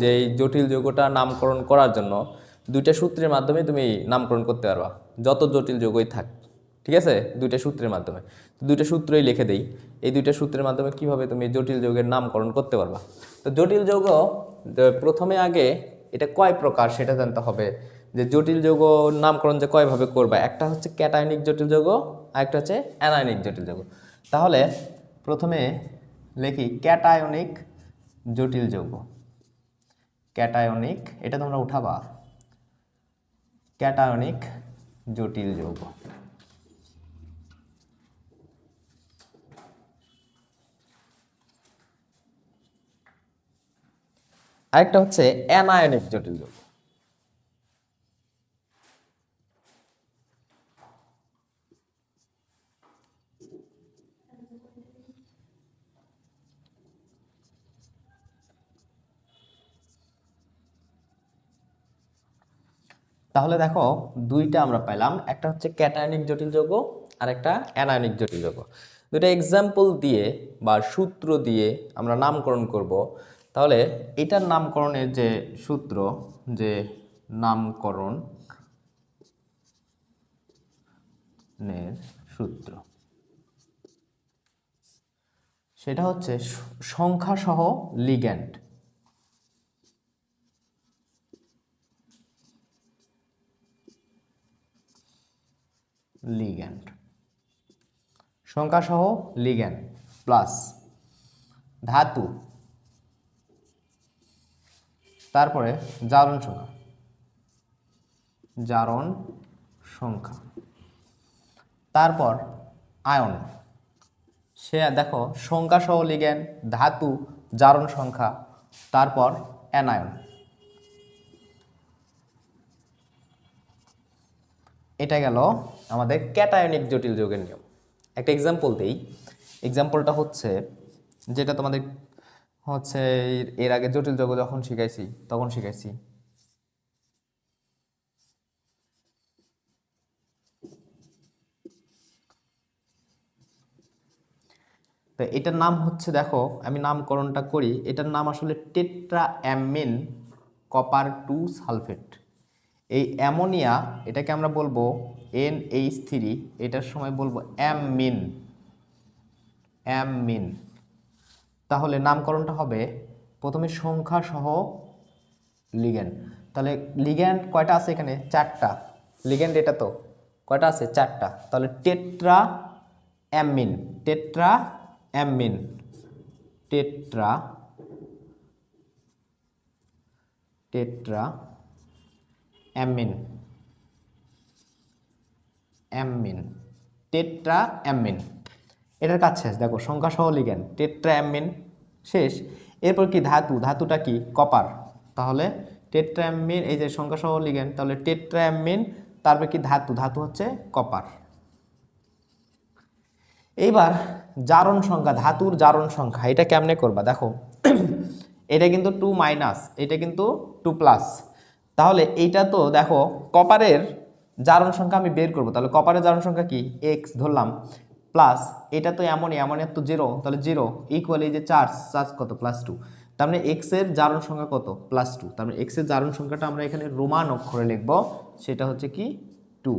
যে এই জটিল যৌগটা নামকরণ করার জন্য দুইটা সূত্রের মাধ্যমে তুমি নামকরণ করতে পারবা। যত জটিল যৌগই থাক, ঠিক আছে? দুইটা সূত্রের মাধ্যমে। দুইটা সূত্রই লিখে দেই। এই দুইটা সূত্রের মাধ্যমে কীভাবে তুমি জটিল যৌগের নামকরণ করতে পারবা? তো জটিল যৌগ প্রথমে আগে এটা কয় প্রকার সেটা জানতে হবে। যে জটিল যৌগ নামকরণ যে কয়ভাবে করবা? একটা হচ্ছে ক্যাটায়নিক জটিল যৌগ আর একটা হচ্ছে অ্যানায়নিক জটিল যৌগ। তাহলে প্রথমে লিখি ক্যাটায়নিক জটিল যৌগ। ক্যাটায়নিক এটা তোমরা উঠাবা। ক্যাটায়নিক জটিল যৌগ। আরেকটা হচ্ছে অ্যানায়নিক জটিল যৌগ। তাহলে দেখো দুইটা আমরা পেলাম একটা হচ্ছে ক্যাটায়নিক জটিল যৌগ আর একটা অ্যানায়নিক জটিল যৌগ। দুইটা এক্সাম্পল দিয়ে বা সূত্র দিয়ে আমরা নামকরণ করব। তাহলে এটার নামকরণের যে সূত্র, যে নামকরণ নের সূত্র, সেটা হচ্ছে সংখ্যাসহ লিগ্যান্ড লিগ্যান্ড সংখ্যাসহ লিগ্যান্ড প্লাস ধাতু। তারপরে জারণ সংখ্যা। জারণ সংখ্যা। তারপর আয়ন। সে দেখো, সংখ্যাসহ লিগ্যান্ড ধাতু, জারণ সংখ্যা, তারপর অ্যানায়ন। এটা গেল আমাদের ক্যাটায়নিক জটিল যোগের নিয়ম। একটা এক্সাম্পল দেই। এক্সাম্পলটা হচ্ছে যেটা তোমাদের হচ্ছে এর- আগে জটিল যোগ যখন শিখাইছি, তখন শিখাইছি। তো এটার নাম হচ্ছে দেখো, আমি নামকরণটা করি, এটার নাম আসলে tetra amine copper two sulphate এই অ্যামোনিয়া, এটাকে আমরা বলব এন এইচ থ্রি এটার সময় বলব অ্যামিন। অ্যামিন। তাহলে নামকরণটা হবে প্রথমে সংখ্যা সহ লিগ্যান্ড তাহলে লিগ্যান্ড কয়টা আছে এখানে? চারটা। লিগ্যান্ড এটা তো। কয়টা আছে? চারটা। তাহলে tetra ammine. Tetra ammine. Tetra. Tetra ammine. Ammine. Tetra ammine এটার কাজ শেষ। দেখো সংখ্যা সহ লিখেন। টেট্রা অ্যামিন শেষ। এরপর কি ধাতু? ধাতুটা কি? কপার। তাহলে টেট্রা অ্যামিন এই যে সংখ্যা সহ লিখেন, তাহলে টেট্রা অ্যামিন তারপর কি ধাতু? ধাতু হচ্ছে কপার। এইবার জারণ সংখ্যা, ধাতুর জারণ সংখ্যা, এটা কেমনে করবা? দেখো, এটা কিন্তু টু মাইনাস এটা কিন্তু টু প্লাস তাহলে এইটা তো দেখো কপারের জারণ সংখ্যা আমি বের করব। তাহলে কপারের জারণ সংখ্যা কি? এক্স ধরলাম। প্লাস এটা তো এমনই এমনই তো জিরো তাহলে জিরো ইকুয়াল এই যে চার্জ চার্জ কত? প্লাস টু তার মানে এক্সের জারণ সংখ্যা কত? প্লাস টু তার মানে এক্সের জারণ সংখ্যাটা আমরা এখানে রোমান অক্ষরে লিখব, সেটা হচ্ছে কি? টু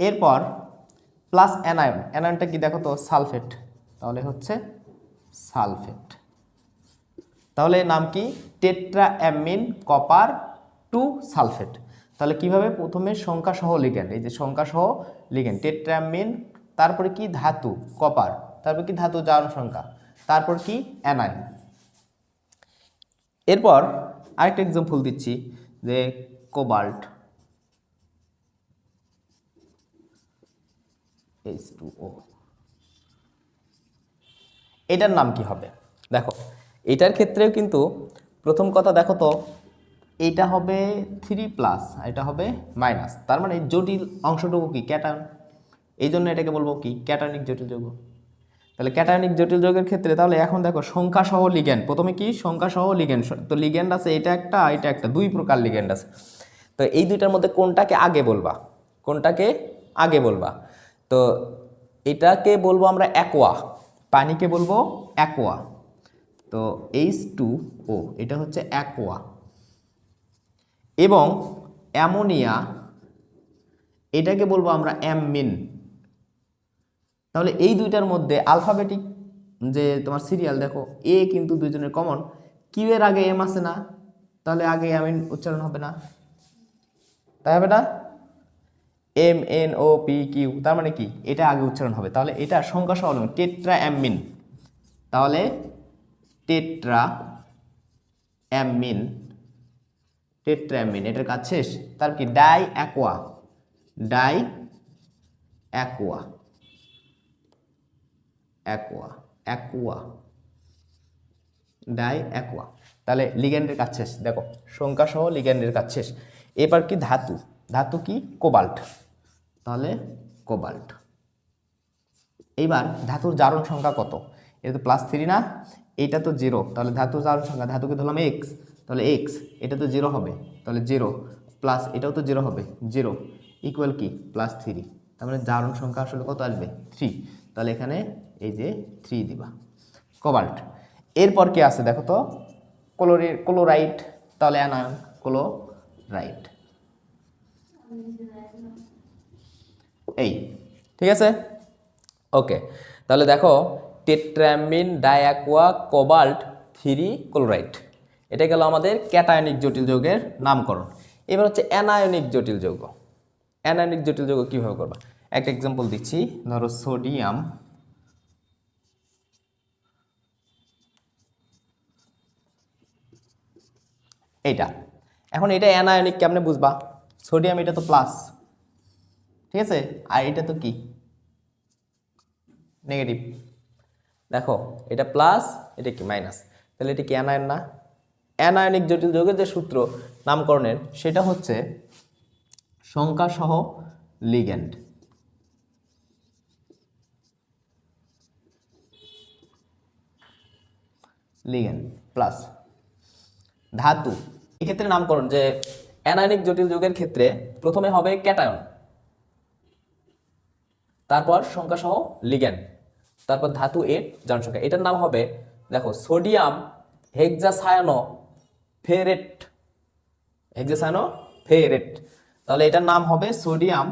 এরপর প্লাস অ্যানায়ন অ্যানায়নটা কি দেখো তো? সালফেট তাহলে হচ্ছে সালফেট তাহলে নাম কি? Tetra amine copper two sulphate. তাহলে কীভাবে প্রথমে সংখ্যা সহ লিগেন্ড এই যে সংখ্যা সহ লিগেন্ড টেট্রা অ্যামিন তারপরে কি? ধাতু, কপার। তারপর কি? ধাতু জারণ সংখ্যা। তারপর কি? অ্যানায়ন এরপর আরেকটা এক্সাম্পল দিচ্ছি, যে কোবাল্ট এইচ টু ও। এটার নাম কি হবে? দেখো এটার ক্ষেত্রেও কিন্তু প্রথম কথা দেখো তো এইটা হবে থ্রি প্লাস এটা হবে মাইনাস তার মানে জটিল অংশটুকু কি? ক্যাটায়ন এই জন্য এটাকে বলব কি? ক্যাটায়নিক জটিল যৌগ। তাহলে ক্যাটায়নিক জটিল যৌগের ক্ষেত্রে তাহলে এখন দেখো সংখ্যা সহ লিগ্যান্ড প্রথমে কি? সংখ্যা সহ লিগ্যান্ড তো লিগ্যান্ড আছে, এটা একটা এটা একটা, দুই প্রকার লিগ্যান্ড আছে। তো এই দুইটার মধ্যে কোনটাকে আগে বলবা? কোনটাকে আগে বলবা? তো এটাকে বলব আমরা অ্যাকোয়া পানিকে বলব অ্যাকোয়া তো এইচ টু ও এটা হচ্ছে অ্যাকোয়া এবং অ্যামোনিয়া এটাকে বলব আমরা অ্যামিন তাহলে এই দুইটার মধ্যে আলফাবেটিক যে তোমার সিরিয়াল দেখো এ কিন্তু দুইজনের কমন কিউ এর আগে এম আছে না, তাহলে আগে অ্যামিন উচ্চারণ হবে না। তাই হবে না? M N O P Q তার মানে কি? এটা আগে উচ্চারণ হবে। তাহলে এটা সংখ্যা সহ টেট্রা অ্যামিন তাহলে টেট্রা অ্যামিন টেট্রা অ্যামিন, এটার কাজ শেষ। তার কি? Di aqua. Di aqua. Aqua. Aqua. Di aqua. তাহলে লিগ্যান্ডের কাজ শেষ। দেখো সংখ্যা সহ লিগ্যান্ডের কাজ শেষ। এবার কি? ধাতু। ধাতু কি? কোবাল্ট। তাহলে কোবাল্ট। এইবার ধাতুর জারণ সংখ্যা কত? এটা তো প্লাস থ্রি না। এইটা তো জিরো তাহলে ধাতু জারণ সংখ্যা, ধাতুকে ধরলাম এক্স তাহলে এক্স এটা তো জিরো হবে, তাহলে জিরো প্লাস এটাও তো জিরো হবে জিরো ইকুয়াল কি? প্লাস থ্রি তার মানে জারণ সংখ্যা আসলে কত আসবে? থ্রি তাহলে এখানে এই যে থ্রি দিবা কোবাল্ট এরপর কি আছে দেখো তো? ক্লোরি ক্লোরাইট তাহলে অ্যানায়ন ক্লোরাইট এই, ঠিক আছে? ওকে তাহলে দেখো tetrammine, diaqua, cobalt, three chloride এটা গেল আমাদের ক্যাটায়নিক জটিল যৌগের নামকরণ। এবার হচ্ছে অ্যানায়নিক জটিল যৌগ। অ্যানায়নিক জটিল যৌগ কীভাবে করবা? একটা এক্সাম্পল দিচ্ছি। ধরো সোডিয়াম। এইটা। এখন এটা অ্যানায়নিক কেমনে বুঝবা? সোডিয়াম এটা তো প্লাস ঠিক আছে? আর এটা তো কি? নেগেটিভ দেখো, এটা প্লাস এটা কি মাইনাস তাহলে এটা কি অ্যানায়ন না? অ্যানায়নিক জটিল যৌগের যে সূত্র নামকরণের, সেটা হচ্ছে সংখ্যা সহ লিগ্যান্ড লিগ্যান্ড প্লাস ধাতু। এক্ষেত্রে নামকরণ, যে অ্যানায়নিক জটিল যৌগের ক্ষেত্রে প্রথমে হবে ক্যাটায়ন। তারপর সংখ্যা সহ লিগ্যান্ড তারপর ধাতু এ এর জনসংখ্যা। এটার নাম হবে, দেখো, সোডিয়াম হেক্সাসায়ানো ফেরেট। হেক্সাসায়ানো ফেরেট। তাহলে এটার নাম হবে সোডিয়াম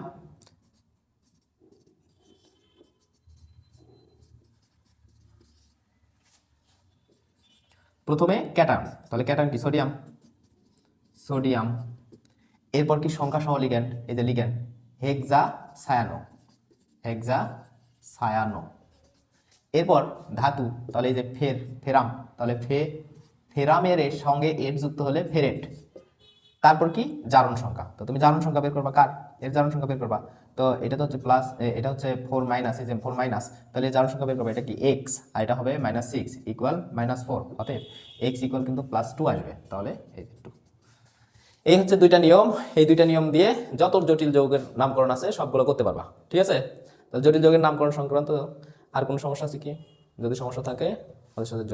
প্রথমে ক্যাটায়ন তাহলে ক্যাটায়ন কি? সোডিয়াম। সোডিয়াম। এরপর কি সংখ্যা সহ লিগ্যান্ড এই যে ligand hexa cyano hexa cyano এরপর ধাতু, তাহলে এই যে ফের, ফেরাম, তাহলে ফে, ফেরামের সঙ্গে এর যুক্ত হলে ফেরেট। তারপর কি? জারণ সংখ্যা। তো তুমি জারণ সংখ্যা বের করবা কার? এর জারণ সংখ্যা বের করবা। তো এটা তো হচ্ছে প্লাস এটা হচ্ছে ফোর মাইনাস এই যে ফোর মাইনাস তাহলে জারণ সংখ্যা বের করবা, এটা কি? এক্স আর এটা হবে minus six equal minus four অতএব এক্স ইকুয়াল কিন্তু প্লাস টু আসবে, তাহলে এই টু এই হচ্ছে দুইটা নিয়ম, এই দুইটা নিয়ম দিয়ে যত জটিল যৌগের নামকরণ আছে সবগুলো করতে পারবা, ঠিক আছে? তাহলে জটিল যৌগের নামকরণ সংক্রান্ত আর কোনো সমস্যা আছে কি? যদি সমস্যা থাকে আমাদের সাথে